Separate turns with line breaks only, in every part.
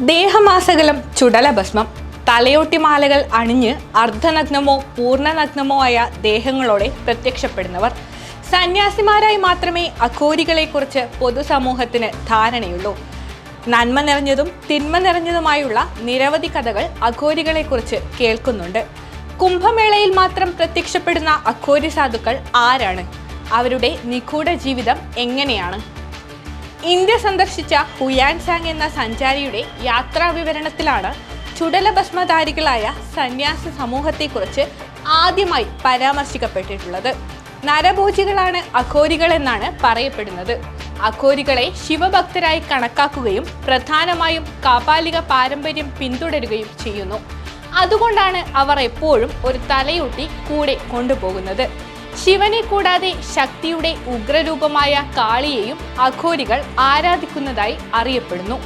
ദേഹമാസകലം ചുടലഭസ്മം തലയോട്ടിമാലകൾ അണിഞ്ഞ് അർദ്ധനഗ്നമോ പൂർണനഗ്നമോ ആയ ദേഹങ്ങളോടെ പ്രത്യക്ഷപ്പെടുന്നവർ. സന്യാസിമാരായി മാത്രമേ അഘോരികളെക്കുറിച്ച് പൊതുസമൂഹത്തിന് ധാരണയുള്ളൂ. നന്മ നിറഞ്ഞതും തിന്മ നിറഞ്ഞതുമായുള്ള നിരവധി കഥകൾ അഘോരികളെക്കുറിച്ച് കേൾക്കുന്നുണ്ട്. കുംഭമേളയിൽ മാത്രം പ്രത്യക്ഷപ്പെടുന്ന അഘോരി സാധുക്കൾ ആരാണ്? അവരുടെ നിഗൂഢ ജീവിതം എങ്ങനെയാണ്? ഇന്ത്യ സന്ദർശിച്ച ഹുയാൻ സാങ് എന്ന സഞ്ചാരിയുടെ യാത്രാ വിവരണത്തിലാണ് ചുടലഭസ്മധാരികളായ സന്യാസ സമൂഹത്തെക്കുറിച്ച് ആദ്യമായി പരാമർശിക്കപ്പെട്ടിട്ടുള്ളത്. നരഭോജികളാണ് അഘോരികൾ എന്നാണ് പറയപ്പെടുന്നത്. അഘോരികളെ ശിവഭക്തരായി കണക്കാക്കുകയും പ്രധാനമായും കാപാലിക പാരമ്പര്യം പിന്തുടരുകയും ചെയ്യുന്നു. അതുകൊണ്ടാണ് അവർ എപ്പോഴും ഒരു തലയൂട്ടി കൂടെ കൊണ്ടുപോകുന്നത്. ശിവനെ കൂടാതെ ശക്തിയുടെ ഉഗ്രരൂപമായ കാളിയെയും അഘോരികൾ ആരാധിക്കുന്നതായി അറിയപ്പെടുന്നു.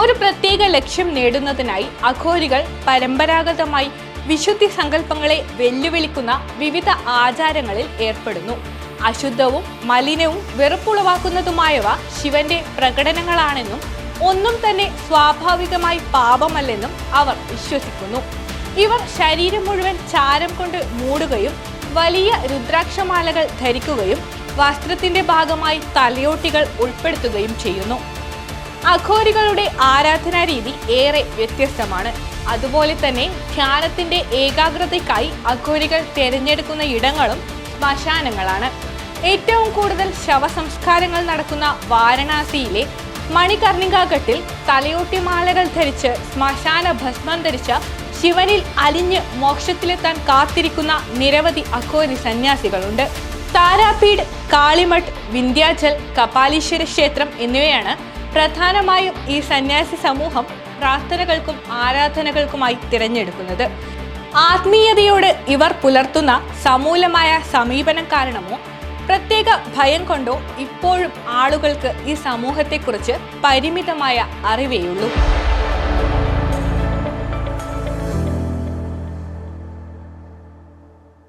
ഒരു പ്രത്യേക ലക്ഷ്യം നേടുന്നതിനായി അഘോരികൾ പരമ്പരാഗതമായി വിശുദ്ധി സങ്കല്പങ്ങളെ വെല്ലുവിളിക്കുന്ന വിവിധ ആചാരങ്ങളിൽ ഏർപ്പെടുന്നു. അശുദ്ധവും മലിനവും വെറുപ്പുളവാക്കുന്നതുമായവ ശിവന്റെ പ്രകടനങ്ങളാണെന്നും ഒന്നും തന്നെ സ്വാഭാവികമായി പാപമല്ലെന്നും അവർ വിശ്വസിക്കുന്നു. ഇവർ ശരീരം മുഴുവൻ ചാരം കൊണ്ട് മൂടുകയും വലിയ രുദ്രാക്ഷമാലകൾ ധരിക്കുകയും വസ്ത്രത്തിന്റെ ഭാഗമായി തലയോട്ടികൾ ഉൾപ്പെടുത്തുകയും ചെയ്യുന്നു. അഘോരികളുടെ ആരാധനാ രീതി ഏറെ വ്യത്യസ്തമാണ്. അതുപോലെ തന്നെ ധ്യാനത്തിന്റെ ഏകാഗ്രതയ്ക്കായി അഘോരികൾ തിരഞ്ഞെടുക്കുന്ന ഇടങ്ങളും ശ്മശാനങ്ങളാണ്. ഏറ്റവും കൂടുതൽ ശവസംസ്കാരങ്ങൾ നടക്കുന്ന വാരണാസിയിലെ മണികർണികാഘട്ടിൽ തലയോട്ടിമാലകൾ ധരിച്ച് ശ്മശാന ഭസ്മം ധരിച്ച ശിവനിൽ അലിഞ്ഞ് മോക്ഷത്തിലെത്താൻ കാത്തിരിക്കുന്ന നിരവധി അഘോരി സന്യാസികളുണ്ട്. താരാപീഡ് കാളിമഠ് വിന്ധ്യാചൽ കപാലീശ്വര ക്ഷേത്രം എന്നിവയാണ് പ്രധാനമായും ഈ സന്യാസി സമൂഹം പ്രാർത്ഥനകൾക്കും ആരാധനകൾക്കുമായി തിരഞ്ഞെടുക്കുന്നത്. ആത്മീയതയോട് ഇവർ പുലർത്തുന്ന സമൂലമായ സമീപനം കാരണമോ പ്രത്യേക ഭയം കൊണ്ടോ ഇപ്പോഴും ആളുകൾക്ക് ഈ സമൂഹത്തെക്കുറിച്ച് പരിമിതമായ അറിവേയുള്ളൂ